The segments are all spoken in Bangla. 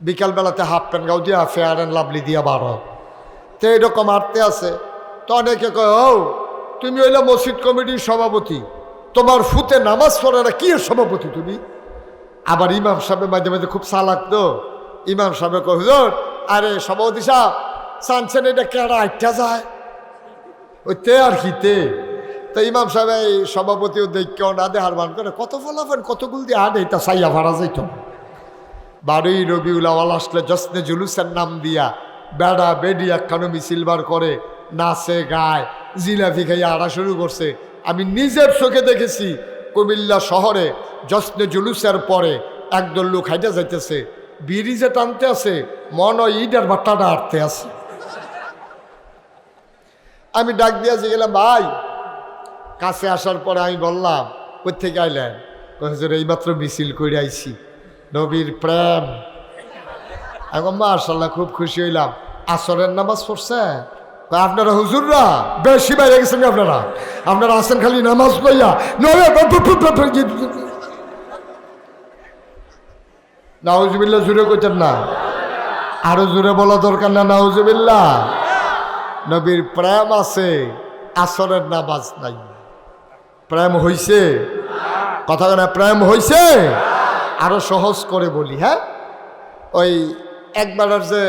বিকালবেলাতে হাফ প্যান্ট গাও দিয়া ফেয়ার অ্যান্ড লাভলি দিয়া বার তো এরকম আটতে আছে, তো অনেকে কয়, ও, তুমি হইলে মসজিদ কমিটির সভাপতি, তোমার ফুতে নামাজ পড়ে না কি সভাপতি তুমি? আবার ইমাম সাহেবের মাঝে মাঝে খুব চালাক তো, ইমাম সাহেব কয় আরে সভাপতি সাহেব, চানছেন এটা কেডা আটটা যায়? ওই তে আর কি তে। তো ইমাম সাহেব এই দেখকেও না দেহার মান করে, কত ফলাফেন কতগুল দিয়ে আনে এটা সাইয়া ভাড়া যাইত বারোই রবিউল আওয়াল আসলে জসনে জুলুসের নাম দিয়া বেড়া বেডি একখানো মিছিল বার করে, নাচে, গায়, জিলাপি খাইয়া আড়া শুরু করছে। আমি নিজের চোখে দেখেছি কুমিল্লা শহরে জসনে জুলুসের পরে একদল লোক হাইটা যাইতেছে। বিড়ি যে টানতে আছে, মন ইটার বাট্টাটা আটতে আছে। আমি ডাক দিয়া গেলাম ভাই, কাছে আসার পরে আমি বললাম কোথেকে আইলেন? হুজুর, এইমাত্র মিছিল করে আইছি। নবীর প্রেম। এখন মার্শাল্লাহ খুব খুশি হইলাম। আসরের নামাজ পড়ছে। আপনারা হুজুররা? বেশি বাইরে গেছেন আপনারা? আপনারা আসেন খালি নামাজ লইয়া নাউজুবিল্লা জুড়ে কইতেন না। আরও জুড়ে বলা দরকার না নাউজুবিল্লা নবীর প্রেম আছে, আসরের নামাজ নাই। প্রেম হইছে। কথা না, প্রেম হইছে? আরও সহজ করে বলি হ্যাঁ? ওই একবারের যে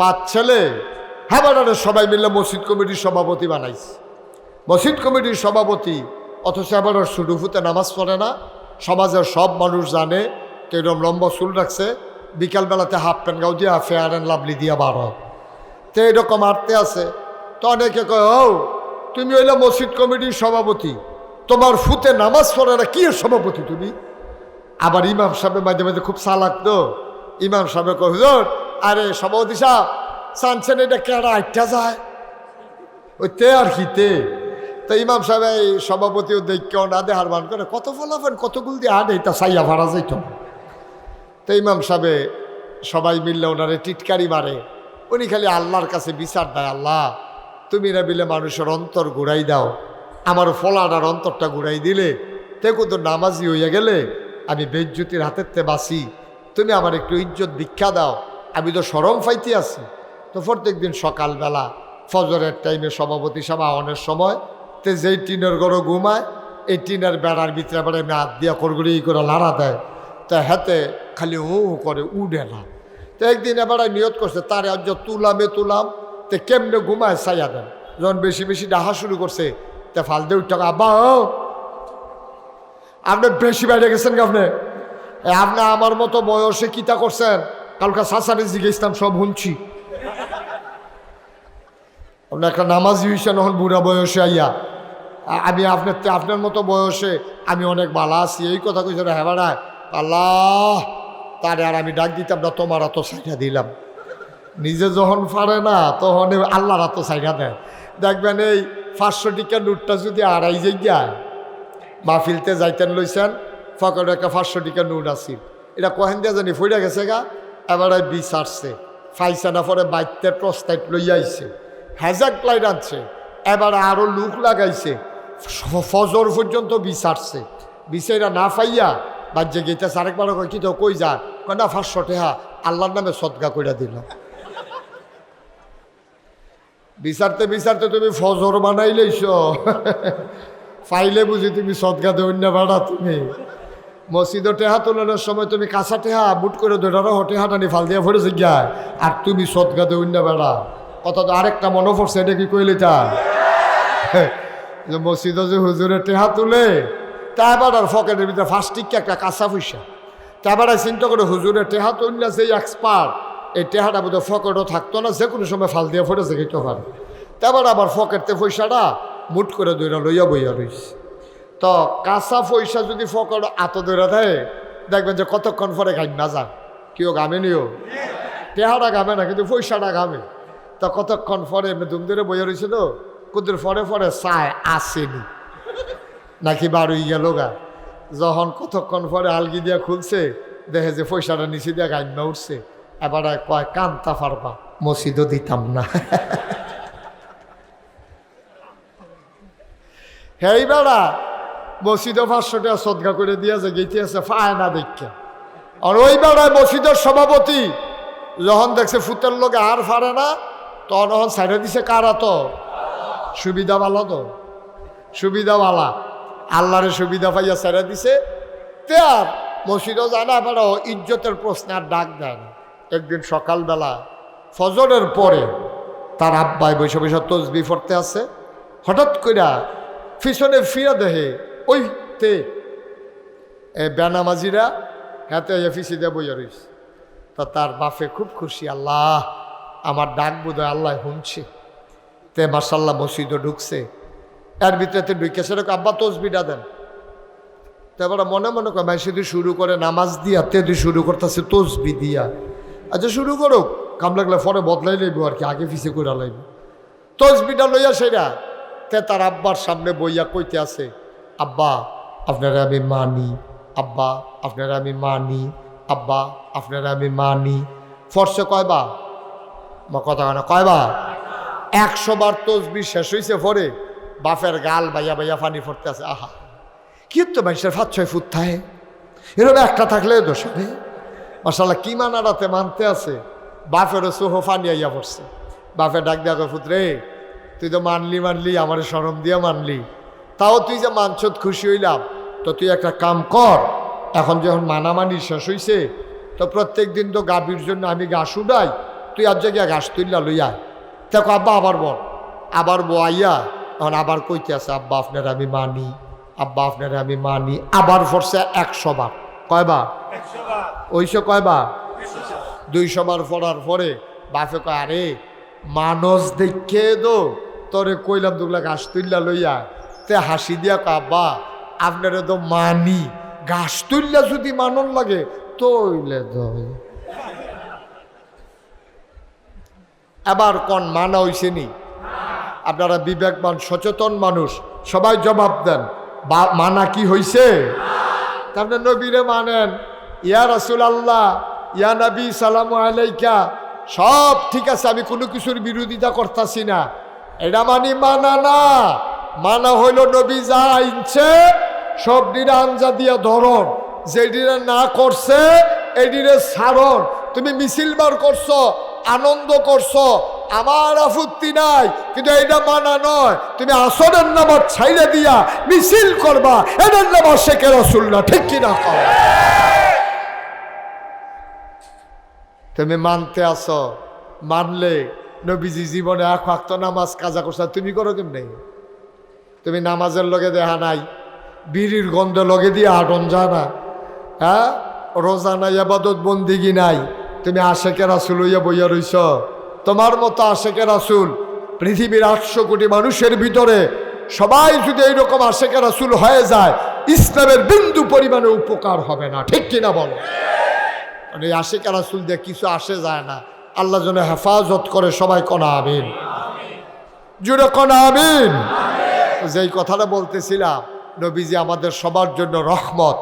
পাঁচ ছেলে হ্যাঁ সবাই মিলে মসজিদ কমিটির সভাপতি বানাইছে। মসজিদ কমিটির সভাপতি, অথচ আবার হতে নামাজ পড়ে না, সমাজের সব মানুষ জানে কেরম লম্বা চুল রাখছে বিকালবেলাতে হাফ প্যান্ট গাও দিয়া ফেয়ার অ্যান্ড লাভলি দিয়া বার তো এরকম আটতে আছে। তো অনেকে কয়, ও, তুমি হইলে মসজিদ কমিটির সভাপতি, তোমার ফুতে নামাজ পড়ে না, কি সভাপতি তুমি? আবার ইমাম সাহেব মাঝে মাঝে খুব চালাক তো। ইমাম সাহেব হুজুর, আরে সভাপতি সাহেব, চানছেন এটা কেডা আটটা যায়? ওই তে আর কি তে। তো ইমাম সাহেব এই সভাপতিও দেখকেও না দেহার মান করে, কত ফলাফেন কতগুল দিয়ে আনে, এটা সাইয়া ভাড়া যাইত তো ইমাম সাহেবে সবাই মিললে ওনারে টিটকারি মারে। উনি খালি আল্লাহর কাছে বিচার দেয়, আল্লাহ, তুমি না বিলে মানুষের অন্তর ঘুরাই দাও। আমার ফলানার অন্তরটা ঘুরাই দিলে, তে তো নামাজি হইয়া গেলে আমি বেজ্জুতির হাতের তে বাসি। তুমি আমার একটু ইজ্জত দীক্ষা দাও। আমি তো সরম ফাইতে আছি। তো প্রত্যেক দিন সকালবেলা ফজরের টাইমে সভাপতি সভা আহনের সময় তে যেই টিনের গড়ো ঘুমায়, এই টিনের বেড়ার ভিতরে বেড়ে হাত দিয়া করগুড়ি করে লাড়া দেয়। তা হাতে খালি হু হু করে উড়ে না। তো একদিন এবার নিয়ত করছে, তার আজ তুলামে তুলাম, তে কেমনে ঘুমায় সাইয়া দেন? যখন বেশি বেশি ডাহা শুরু করছে, তে ফাল দিয়ে উঠে, আব্বা, ও আপনি বেশি বাইরে গেছেন আপনি? আপনি আমার মতো বয়সে কিতা করছেন? কালকা সাসারে জিজ্ঞেসতাম সব শুনছি। আপনি একটা নামাজি হইছেন এখন বুড়া বয়সে আইয়া। আমি আপনার আপনার মতো বয়সে আমি অনেক ভালো আছি। এই কথা কইছে হ্যাঁ আল্লাহ, তারে আর আমি ডাক দিতাম না, তোমার এত সাইডা দিলাম। নিজে যখন পারে না, তখন আল্লাহর এত সাইডা দেয়। দেখবেন এই পাঁচশো টিকা নোটটা যদি আড়াই যায় মাহফিলতে যাইতেন লইছেন, ফকরে একটা পাঁচশো টিকা নোট আছিল এটা কহেন দিয়ে জানি ফইরা গেছে গা, এবার বিষ আসছে। ফাইসা না পরে বাইতে প্রস্তাইট লইয়া আইছে। হ্যাজাক লাইট আনছে, এবার আরও লুক লাগাইছে। ফজর পর্যন্ত বিষ আসছে। বিষেরা না পাইয়া বাজ্যে গেইতেছে আরেকবার কি তো কই কয়, না, পাঁচশো টেহা, আল্লাহর নামে সদগা কইরা দিলাম বিচারতে বিচারতে তুমি ফজর বানাইলেইছ ফাইলে বুঝি তুমি সদগা দেও না ভাড়া তুমি। মসজিদও টেহা তোলানোর সময় তুমি কাঁচা টেহা, বুট করে ধরে হো টেহা টানি ফাল দিয়ে পড়েছে গিয়া আর তুমি সদগা দেও না বেড়া কথা তো আরেকটা মনে পড়ছে, এটা কি কইলে তা মসজিদে যে হুজুরে টেহা তুলে, তা এবার আর ফকেটের ভিতরে ফার্স্টিককে একটা কাঁচা পয়সা। তা আর চিন্তা করে, হুজুরে টেহা তুললে সেই এক্সপার্ট এই টেহাটা বোধহয় ফকেটও থাকতো না, যে কোনো সময় ফাল দিয়ে পড়েছে খেতে পারে। তারপর আবার ফকেটতে পয়সাটা মুট করে দইরা লইয়া বইয়া রইছে। তো কাঁচা পয়সা যদি ফকট আত ধরে দেয়, দেখবেন যে কতক্ষণ পরে গাই না যান কেউ গামে নিও? টেহাটা গামে না, কিন্তু পয়সাটা গামে তো কতক্ষণ পরে এমনি দুম বইয়া রয়েছে তো, কুদুর পরে পরে চায় আসেনি। নাকি বাড়ি গেল গা। যখন কতক্ষণ পরে আলগি দিয়া খুলছে, দেখে যে পয়সাটা নিচে দিয়া গাইমা উঠছে। এবার কয়, কান্তা পারবা মসজিদও দিতাম না। হেই বেড়া মসজিদও পাঁচশো টাকা করে দিয়েছে গেতে আছে, ফায় না দেখা। আর ওই বেড়ায় মসজিদের সভাপতি যখন দেখছে ফুতের লোকে আর ফারে না, তখন সাইডে দিছে কারা তো? সুবিধা ভালো তো? সুবিধা সুবিধাওয়ালা আল্লাহরে সুবিধা পাইয়া ছেড়ে দিছে। তে আর মসজিদও জানা আবারও ইজ্জতের প্রশ্নে আর ডাক দেয় না। একদিন সকালবেলা, ফজরের পরে তার আব্বাই বসে বসে তসবি পড়তে আছে। হঠাৎ কইরা পিছনে ফিরে দেহে। ওই তে। এ বেনামাজিরা হাতে ফিসি দিয়ে বইয়া রইছে। তা তার বাপে খুব খুশি, আল্লাহ, আমার ডাক বোধ আল্লাহ শুনছে। তে মার্শাল্লাহ মসজিদও ঢুকছে। এর ভিতরে তে ঢুকে সেরকম আব্বা তসবিটা দেন। তো এবার মনে মনে করে শুধু শুরু করে নামাজ দিয়া, তে তুই শুরু করতেছে তসবি দিয়া। আচ্ছা শুরু করুক। কাম লাগলে পরে বদলাই লইব আর কি, আগে পিছিয়ে করে লাইব। তসবিটা লইয়া সেরা। তে তার আব্বার সামনে বইয়া কইতে আছে, আব্বা, আপনারা আমি মানি, আব্বা, আপনারা আমি মানি, আব্বা, আপনারা আমি মানি। ফর্সে কয়বা বা? কথা কেন কয়বা একশো বার তসবি শেষ হয়েছে পরে বাপের গাল বাইয়া বাইয়া ফানি ফরতে আছে আহা কি তো মানুষের ফাত ছয় ফুট থাকে এরকম একটা থাকলে দোষ হবে? মশাল্লাহ কি মানারাতে মানতে আছে? বাপেরও সোহ ফানি আইয়া পড়ছে। বাপের ডাক দেওয়া কয়, পুত্রে তুই তো মানলি মানলি আমার সরম দিয়া মানলি। তাও তুই যে মানছত খুশি হইলাম তো তুই একটা কাম কর। এখন যখন মানামানি শেষ হইছে তো প্রত্যেক দিন তো গাভীর জন্য আমি ঘাস উড়াই তুই আর জায়গায় ঘাস তুললা লইয়া দেখো আব্বা আবার বল। আবার বয়াইয়া এখন আবার কইতে আছে আব্বা আপনার আমি মানি আব্বা আপনার আমি মানি আবার ফরছে একশো বার। কয়বার? ওইশো কয়বার? দুইশো বার। পড়ার পরে বাপে কয় আরে মানস দেখে দো তোরে কইলাম দুগুলা ঘাস তুললা লইয়া। তে হাসি দিয়া আব্বা, আপনারে তো মানি। ঘাস তুললা যদি মানন লাগে তৈলে তো এবার কোন মানা হইছে নি? আপনারা বিবেকবান, সচেতন মানুষ, সবাই জবাব দেন, বা মানা কি হইছে? তারপরে নবীরে মানেন, ইয়া রাসুল আল্লাহ ইয়া নবী, সালাম আলাইকা, সব ঠিক আছে, আমি কোনো কিছুর বিরোধিতা করতেছি না। এটা মানি মানা না। মানা হইল নবী যা আইনছে, সব দিনে আঞ্জা দিয়া ধরন। যেদিনে না করছে এদিনে সারণ তুমি মিছিল বার করছ, আনন্দ করছ, আমার আপত্তি নাই, কিন্তু এটা মানা নয়। তুমি আসরের নামাজ ছাইলে দিয়া মিছিল করবা এটার নামাজ শেখে রসুল না ঠিক কিনা কর তুমি মানতে আসো, মানলে নবীজি জীবনে এক ওয়াক্ত নামাজ কাজা করছে তুমি করো কেমনে? তুমি নামাজের লগে দেখা নাই, বিড়ির গন্ধ লগে দিয়ে আটন যা না। হ্যাঁ? রোজা নাই, আবাদত বন্দিগি নাই। তুমি আশেকে রাসুল হইয়া বইয়া রইছ। তোমার মতো আশেকে রাসুল পৃথিবীর আটশো কোটি মানুষের ভিতরে সবাই যদি এইরকম আশেকে রাসুল হয়ে যায়, ইসলামের বিন্দু পরিমাণে উপকার হবে না। ঠিক কিনা বলো? মানে এই আশেকে রাসুল দিয়ে কিছু আসে যায় না। আল্লাহ যেন হেফাজত করে সবাই কনা আমিন। জুড়ে কনা আমিন। যেই কথাটা বলতেছিলাম নবীজি আমাদের সবার জন্য রহমত।